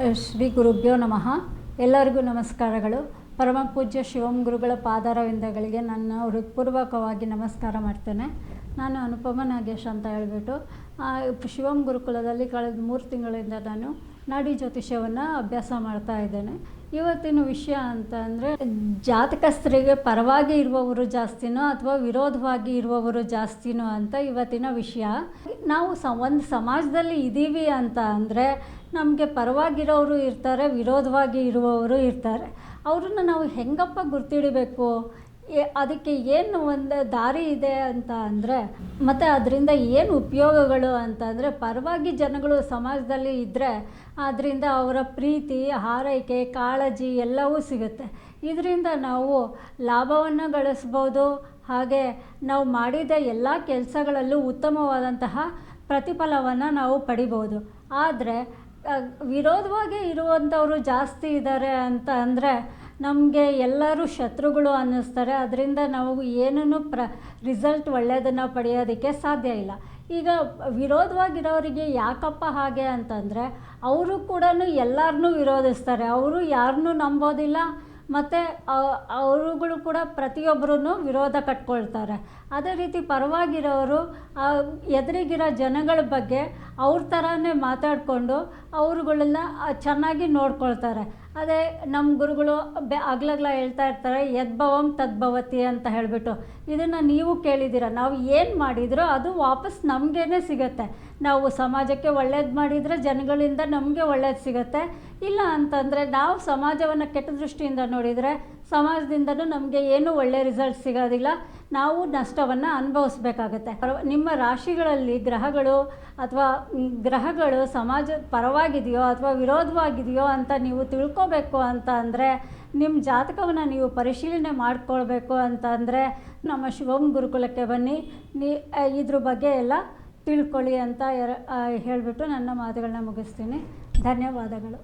ಶ್ರೀ ಗುರುಭ್ಯೋ ನಮಃ. ಎಲ್ಲರಿಗೂ ನಮಸ್ಕಾರಗಳು. ಪರಮ ಪೂಜ್ಯ ಶಿವಂ ಗುರುಗಳ ಪಾದಾರವಿಂದಗಳಿಗೆ ನನ್ನ ಹೃತ್ಪೂರ್ವಕವಾಗಿ ನಮಸ್ಕಾರ ಮಾಡ್ತೇನೆ. ನಾನು ಅನುಪಮ ನಾಗೇಶ್ ಅಂತ ಹೇಳಿಬಿಟ್ಟು ಶಿವಂ ಗುರುಕುಲದಲ್ಲಿ ಕಳೆದ ಮೂರು ತಿಂಗಳಿಂದ ನಾನು ನಾಡಿ ಜ್ಯೋತಿಷ್ಯವನ್ನು ಅಭ್ಯಾಸ ಮಾಡ್ತಾ ಇದ್ದೇನೆ. ಇವತ್ತಿನ ವಿಷಯ ಅಂತ ಅಂದರೆ ಜಾತಕಸ್ಥರಿಗೆ ಪರವಾಗಿ ಇರುವವರು ಜಾಸ್ತಿನೋ ಅಥವಾ ವಿರೋಧವಾಗಿ ಇರುವವರು ಜಾಸ್ತಿನೋ ಅಂತ ಇವತ್ತಿನ ವಿಷಯ. ನಾವು ಸ, ಒಂದು ಸಮಾಜದಲ್ಲಿ ಇದ್ದೀವಿ ಅಂತ ಅಂದರೆ, ನಮಗೆ ಪರವಾಗಿರೋರು ಇರ್ತಾರೆ, ವಿರೋಧವಾಗಿ ಇರುವವರು ಇರ್ತಾರೆ. ಅವ್ರನ್ನ ನಾವು ಹೆಂಗಪ್ಪ ಗುರ್ತಿಡಬೇಕು? ಅದಕ್ಕೆ ಏನು ಒಂದು ದಾರಿ ಇದೆ ಅಂತ ಅಂದರೆ, ಮತ್ತು ಅದರಿಂದ ಏನು ಉಪಯೋಗಗಳು ಅಂತ ಅಂದರೆ, ಪರವಾಗಿ ಜನಗಳು ಸಮಾಜದಲ್ಲಿ ಇದ್ದರೆ ಅದರಿಂದ ಅವರ ಪ್ರೀತಿ, ಹಾರೈಕೆ, ಕಾಳಜಿ ಎಲ್ಲವೂ ಸಿಗುತ್ತೆ. ಇದರಿಂದ ನಾವು ಲಾಭವನ್ನು ಗಳಿಸ್ಬೋದು. ಹಾಗೆ ನಾವು ಮಾಡಿದ ಎಲ್ಲ ಕೆಲಸಗಳಲ್ಲೂ ಉತ್ತಮವಾದಂತಹ ಪ್ರತಿಫಲವನ್ನು ನಾವು ಪಡಿಬೋದು. ಆದರೆ ವಿರೋಧವಾಗಿ ಇರುವಂಥವರು ಜಾಸ್ತಿ ಇದ್ದಾರೆ ಅಂತ ಅಂದರೆ ನಮಗೆ ಎಲ್ಲರೂ ಶತ್ರುಗಳು ಅನ್ನಿಸ್ತಾರೆ. ಅದರಿಂದ ನಾವು ಏನೂ ಪ್ರ ರಿಸಲ್ಟ್ ಒಳ್ಳೆಯದನ್ನು ಪಡೆಯೋದಕ್ಕೆ ಸಾಧ್ಯ ಇಲ್ಲ. ಈಗ ವಿರೋಧವಾಗಿರೋರಿಗೆ ಯಾಕಪ್ಪ ಹಾಗೆ ಅಂತಂದರೆ, ಅವರು ಕೂಡ ಎಲ್ಲರನ್ನೂ ವಿರೋಧಿಸ್ತಾರೆ. ಅವರು ಯಾರನ್ನೂ ನಂಬೋದಿಲ್ಲ. ಮತ್ತು ಅವರುಗಳು ಕೂಡ ಪ್ರತಿಯೊಬ್ಬರೂ ವಿರೋಧ ಕಟ್ಕೊಳ್ತಾರೆ. ಅದೇ ರೀತಿ ಪರವಾಗಿರೋರು ಎದುರಿಗಿರೋ ಜನಗಳ ಬಗ್ಗೆ ಅವ್ರ ಥರನೇ ಮಾತಾಡಿಕೊಂಡು ಅವ್ರುಗಳನ್ನ ಚೆನ್ನಾಗಿ ನೋಡ್ಕೊಳ್ತಾರೆ. ಅದೇ ನಮ್ಮ ಗುರುಗಳು ಬೆ ಅಗ್ಲಗ್ಲ ಹೇಳ್ತಾ ಇರ್ತಾರೆ ಯದ್ಭವಂ ತದ್ಭವತಿ ಅಂತ ಹೇಳಿಬಿಟ್ಟು. ಇದನ್ನು ನೀವು ಕೇಳಿದ್ದೀರ ನಾವು ಏನು ಮಾಡಿದರೂ ಅದು ವಾಪಸ್ ನಮಗೇನೆ ಸಿಗುತ್ತೆ. ನಾವು ಸಮಾಜಕ್ಕೆ ಒಳ್ಳೇದು ಮಾಡಿದರೆ ಜನಗಳಿಂದ ನಮಗೆ ಒಳ್ಳೇದು ಸಿಗುತ್ತೆ. ಇಲ್ಲ ಅಂತಂದರೆ ನಾವು ಸಮಾಜವನ್ನು ಕೆಟ್ಟ ದೃಷ್ಟಿಯಿಂದ ನೋಡಿದರೆ ಸಮಾಜದಿಂದನೂ ನಮಗೆ ಏನೂ ಒಳ್ಳೆಯ ರಿಸಲ್ಟ್ ಸಿಗೋದಿಲ್ಲ. ನಾವು ನಷ್ಟವನ್ನು ಅನುಭವಿಸ್ಬೇಕಾಗತ್ತೆ. ನಿಮ್ಮ ರಾಶಿಗಳಲ್ಲಿ ಗ್ರಹಗಳು ಅಥವಾ ಗ್ರಹಗಳು ಸಮಾಜ ಪರವಾಗಿದೆಯೋ ಅಥವಾ ವಿರೋಧವಾಗಿದೆಯೋ ಅಂತ ನೀವು ತಿಳ್ಕೊಬೇಕು ಅಂತ ಅಂದರೆ ನಿಮ್ಮ ಜಾತಕವನ್ನು ನೀವು ಪರಿಶೀಲನೆ ಮಾಡಿಕೊಳ್ಬೇಕು ಅಂತ ಅಂದರೆ ನಮ್ಮ ಶಿವಮ್ ಗುರುಕುಲಕ್ಕೆ ಬನ್ನಿ. ನೀ ಇದ್ರ ಬಗ್ಗೆ ಎಲ್ಲ ತಿಳ್ಕೊಳ್ಳಿ ಅಂತ ಹೇಳ್ಬಿಟ್ಟು ನನ್ನ ಮಾತುಗಳನ್ನ ಮುಗಿಸ್ತೀನಿ. ಧನ್ಯವಾದಗಳು.